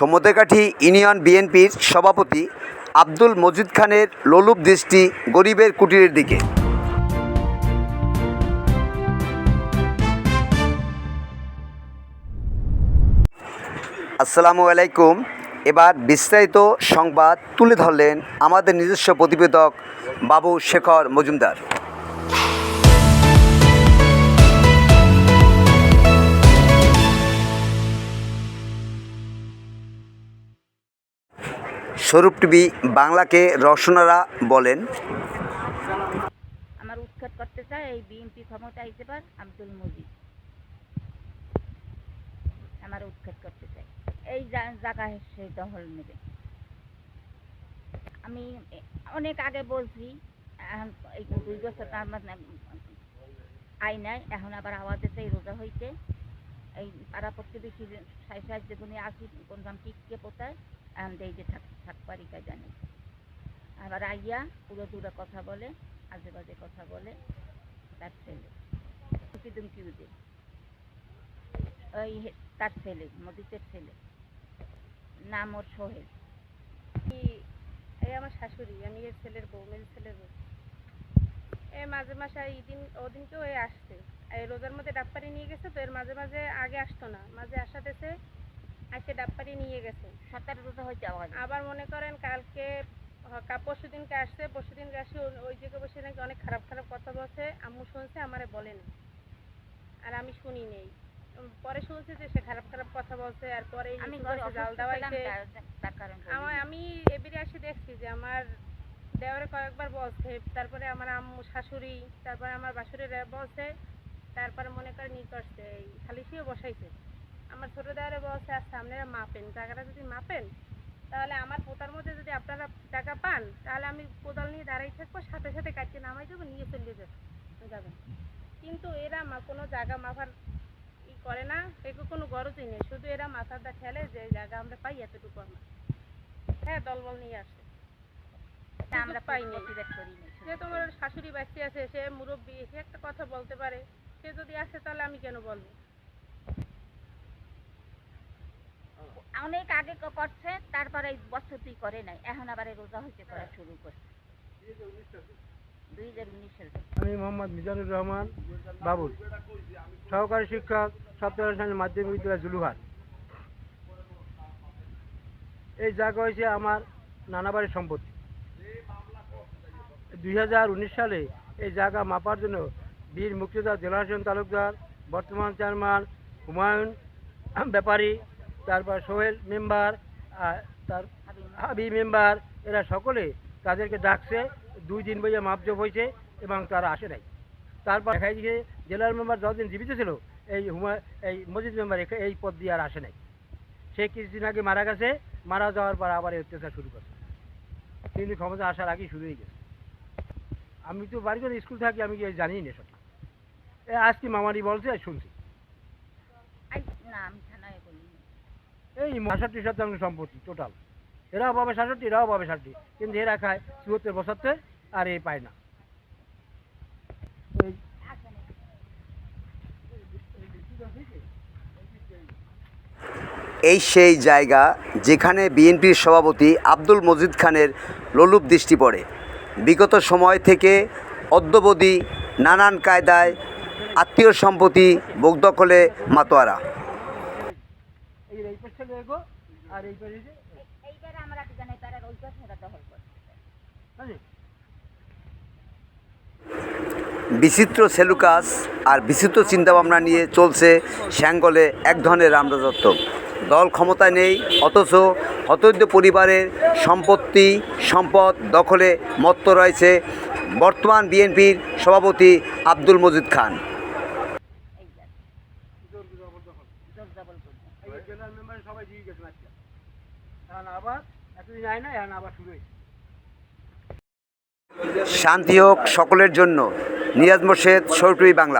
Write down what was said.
সমুদ্রকাঠি union বিএনপির সভাপতি আব্দুল মজিদ খানের লোলুপ দৃষ্টি গরিবের কুটিরের দিকে। আসসালামু আলাইকুম। এবার বিস্তারিত সংবাদ তুলে ধরলেন আমাদের নিজস্ব প্রতিবেদক বাবু শেখর মজুমদার। স্বরূপ টিভি বাংলাকে রসনারা বলেন, আমার উৎখাত করতে চায় এই বিএনপি ক্ষমতা আইতে পার আব্দুল মজিদ। আমার উৎখাত করতে চাই এই জা- জায়গায় সে দখল নেবে। আমি অনেক আগে বলছি, এখন এই দুই বছর তার আই নাই, এখন আবার আওয়াজ এসে রোজা হইতে এই পাড়া প্রতিবেশী সাই সাই যেগুলি আসি কোনখান টিককে পোতায় এই যে থাক থাক পারি কাজ জানি। আবার আইয়া পুরো দূরে কথা বলে, আজে বাজে কথা বলে, তার ছেলে। দুমকি উদে ওই তার ছেলে, মদিতের ছেলে। নাম ওর সোহেল। এই আমার শাশুড়ি, আমি এর ছেলের বউ, মেয়ের ছেলের বউ। এ মাঝে মাসে ইদিন ওদিনকেও এ আসছে। রোজার মধ্যে ডাব্বারি নিয়ে গেছে তো এর মাঝে মাঝে আগে আসতো না। মাঝে আসাতেছে আজকে ডাব্বারি নিয়ে গেছে। রোজা হয়েছে আবার মনে করেন কালকে পরশু দিনকে আসছে পরশু দিনকে আসে ওই জায়গায় বসে নাকি অনেক খারাপ খারাপ কথা বলছে। আম্মু শুনছে আমারে বলে বলেনি। আর আমি শুনি নেই। পরে শুনছি যে সে খারাপ খারাপ কথা বলছে আর পরে আমি জাল দেওয়াইছে। আমার আমি এবারে এসে দেখছি যে আমার দেওয়ারে কয়েকবার বলছে। তারপরে আমার আম্মু শাশুড়ি তারপরে আমার বাসুরের বলছে তারপরে মনে করেন ই করছে খালিশিও বসাইছে। আমার ছোট দেওয়ারে বলছে আচ্ছা আপনারা মাপেন টাকাটা যদি মাপেন তাহলে আমার পোতার মধ্যে যদি আপনারা টাকা পান তাহলে আমি কোদাল নিয়ে দাঁড়াই থাকব সাথে সাথে কাটতে নামাই দেবো নিয়ে চলে যাবে যাবেন। কিন্তু এরা মা কোনো জায়গা মাপার ই করে না একে কোনো গরজই নেই শুধু এরা মাথাটা ঠেলে যে জায়গা আমরা পাই এতটুকু আমরা। হ্যাঁ দলবল নিয়ে আসে। আমরা পাইনি। যে তোমার শাশুড়ি বাচ্চা আছে সে মুরব্বী সে একটা কথা বলতে পারে। সে যদি আসে তাহলে আমি কেন বলব? অনেক আগে করছে তারপরে এই বছর তুই করে নাই। এখন আবার এই রোজা হইতে করা শুরু করছে। দুই। আমি মোহাম্মদ মিজানুর রহমান বাবুল। সহকারী শিক্ষক শ্রেণির মাধ্যমিক বিদ্যালয় জুলুহাট। এই জায়গা হয়েছে আমার নানা বাড়ির সম্পত্তি। দুই হাজার উনিশ সালে এই জায়গা মাপার জন্য বীর মুক্তিযোদ্ধা, জেলা হোসেন তালুকদার, বর্তমান চেয়ারম্যান, হুমায়ুন ব্যাপারী, তারপর সোহেল মেম্বার তার হাবি মেম্বার, এরা সকলে তাদেরকে ডাকছে, দুই দিন বইয়ে মাপজোপ হয়েছে এবং তারা আসে নাই। তারপর দেখা গিয়ে জেলার মেম্বার যতদিন জীবিত ছিল, এই হুমা, এই মসজিদ মেম্বার এই পদ দিয়ে আর আসে নাই। সে কিছুদিন আগে মারা গেছে, মারা যাওয়ার পর আবার এই অত্যাচার শুরু করছে। কিন্তু ক্ষমতা আসার আগেই শুরু হয়ে গেছে। আমি তো বাড়ি করে স্কুল থাকি, আমি জানি না সঠিক। এ আজকে মামারি বলছে আর শুনছি। আই না আমি থানায় বলি এই সাতষট্টি শতাংশ সম্পত্তি টোটাল এরাও পাবে সাতষট্টি এরাও পাবে ষাটটি। কিন্তু এরা খায় চুয়াত্তর বছরতে আর এ পায় না। এই এই সেই জায়গা যেখানে বিএনপির সভাপতি আব্দুল মজিদ খানের লোলুপ দৃষ্টি পড়ে। বিগত সময় থেকে অদ্যবধি নানান কায়দায় আত্মীয় সম্পত্তি বোগদখলে মাতোয়ারা এই এই পাশে এগো আর এই পাশে যে- এই- এইবারে আমরা কি জানি তারা ওই পাশে ওরা দখল বুঝলি? বিচিত্র সেলুকাস আর বিচিত্র চিন্তাভাবনা নিয়ে চলছে শ্যাঙ্গলে এক ধরনের রামরাজত্ব দল ক্ষমতায় নেই, অথচ হতৈদ্য পরিবারের সম্পত্তি, সম্পদ দখলে মত্ত রয়েছে বর্তমান বিএনপির সভাপতি আব্দুল মজিদ খান এই যা জোর জবল করছে এই যে জেলার মেম্বার সবাই দিয়ে গেছেন আজকে এখন এতদিন না এখন আবার শুরু শান্তি হোক সকলের জন্য। নিয়াজ মোর্শেদ সৌটুই বাংলা।